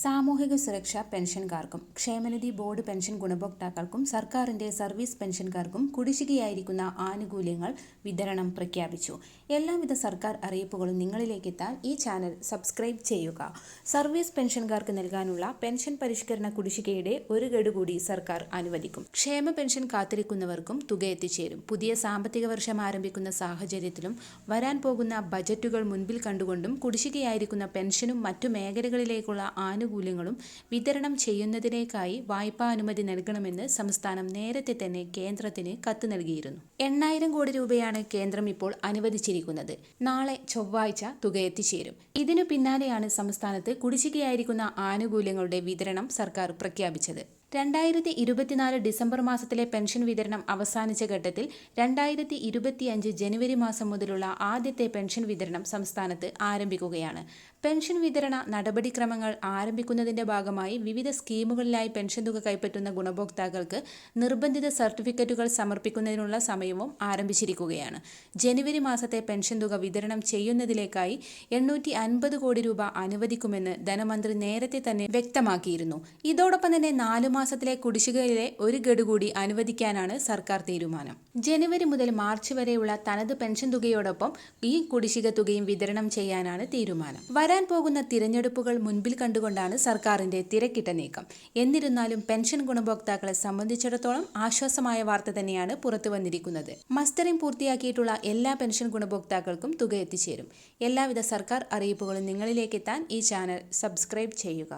സാമൂഹിക സുരക്ഷ പെൻഷൻകാർക്കും ക്ഷേമനിധി ബോർഡ് പെൻഷൻ ഗുണഭോക്താക്കൾക്കും സർക്കാരിന്റെ സർവീസ് പെൻഷൻകാർക്കും കുടിശ്ശികയായിരിക്കുന്ന ആനുകൂല്യങ്ങൾ വിതരണം പ്രഖ്യാപിച്ചു. എല്ലാവിധ സർക്കാർ അറിയിപ്പുകളും നിങ്ങളിലേക്ക് എത്താൻ ഈ ചാനൽ സബ്സ്ക്രൈബ് ചെയ്യുക. സർവീസ് പെൻഷൻകാർക്ക് നൽകാനുള്ള പെൻഷൻ പരിഷ്കരണ കുടിശ്ശികയുടെ ഒരു ഗഡു കൂടി സർക്കാർ അനുവദിക്കും. ക്ഷേമ പെൻഷൻ കാത്തിരിക്കുന്നവർക്കും തുക എത്തിച്ചേരും. പുതിയ സാമ്പത്തിക വർഷം ആരംഭിക്കുന്ന സാഹചര്യത്തിലും വരാൻ പോകുന്ന ബജറ്റുകൾ മുൻപിൽ കണ്ടുകൊണ്ടും കുടിശ്ശികയായിരിക്കുന്ന പെൻഷനും മറ്റു മേഖലകളിലേക്കുള്ള ആനുകൂല്യങ്ങളും വിതരണം ചെയ്യുന്നതിനേക്കായി വായ്പാ അനുമതി നൽകണമെന്ന് സംസ്ഥാനം നേരത്തെ തന്നെ കേന്ദ്രത്തിന് കത്ത് നൽകിയിരുന്നു. എണ്ണായിരം കോടി രൂപയാണ് കേന്ദ്രം ഇപ്പോൾ അനുവദിച്ചിരിക്കുന്നത്. നാളെ ചൊവ്വാഴ്ച തുക എത്തിച്ചേരും. ഇതിനു പിന്നാലെയാണ് സംസ്ഥാനത്ത് കുടിശ്ശികയായിരിക്കുന്ന ആനുകൂല്യങ്ങളുടെ വിതരണം സർക്കാർ പ്രഖ്യാപിച്ചത്. രണ്ടായിരത്തി ഇരുപത്തിനാല് ഡിസംബർ മാസത്തിലെ പെൻഷൻ വിതരണം അവസാനിച്ച ഘട്ടത്തിൽ രണ്ടായിരത്തി ഇരുപത്തിയഞ്ച് ജനുവരി മാസം മുതലുള്ള ആദ്യത്തെ പെൻഷൻ വിതരണം സംസ്ഥാനത്ത് ആരംഭിക്കുകയാണ്. പെൻഷൻ വിതരണ നടപടിക്രമങ്ങൾ ആരംഭിക്കുന്നതിന്റെ ഭാഗമായി വിവിധ സ്കീമുകളിലായി പെൻഷൻ തുക കൈപ്പറ്റുന്ന ഗുണഭോക്താക്കൾക്ക് നിർബന്ധിത സർട്ടിഫിക്കറ്റുകൾ സമർപ്പിക്കുന്നതിനുള്ള സമയവും ആരംഭിച്ചിരിക്കുകയാണ്. ജനുവരി മാസത്തെ പെൻഷൻ തുക വിതരണം ചെയ്യുന്നതിലേക്കായി എണ്ണൂറ്റി അൻപത് കോടി രൂപ അനുവദിക്കുമെന്ന് ധനമന്ത്രി നേരത്തെ തന്നെ വ്യക്തമാക്കിയിരുന്നു. ഇതോടൊപ്പം തന്നെ നാലു മാസത്തിലെ കുടിശ്ശികയിലെ ഒരു ഗഡു കൂടി അനുവദിക്കാനാണ് സർക്കാർ തീരുമാനം. ജനുവരി മുതൽ മാർച്ച് വരെയുള്ള തനത് പെൻഷൻ തുകയോടൊപ്പം ഈ കുടിശ്ശിക തുകയും വിതരണം ചെയ്യാനാണ് തീരുമാനം. വരാൻ പോകുന്ന തിരഞ്ഞെടുപ്പുകൾ മുൻപിൽ കണ്ടുകൊണ്ടാണ് സർക്കാരിന്റെ തിരക്കിട്ട നീക്കം. എന്നിരുന്നാലും പെൻഷൻ ഗുണഭോക്താക്കളെ സംബന്ധിച്ചിടത്തോളം ആശ്വാസമായ വാർത്ത തന്നെയാണ് പുറത്തു വന്നിരിക്കുന്നത്. മസ്റ്ററിംഗ് പൂർത്തിയാക്കിയിട്ടുള്ള എല്ലാ പെൻഷൻ ഗുണഭോക്താക്കൾക്കും തുക എത്തിച്ചേരും. എല്ലാവിധ സർക്കാർ അറിയിപ്പുകളും നിങ്ങളിലേക്ക് എത്താൻ ഈ ചാനൽ സബ്സ്ക്രൈബ് ചെയ്യുക.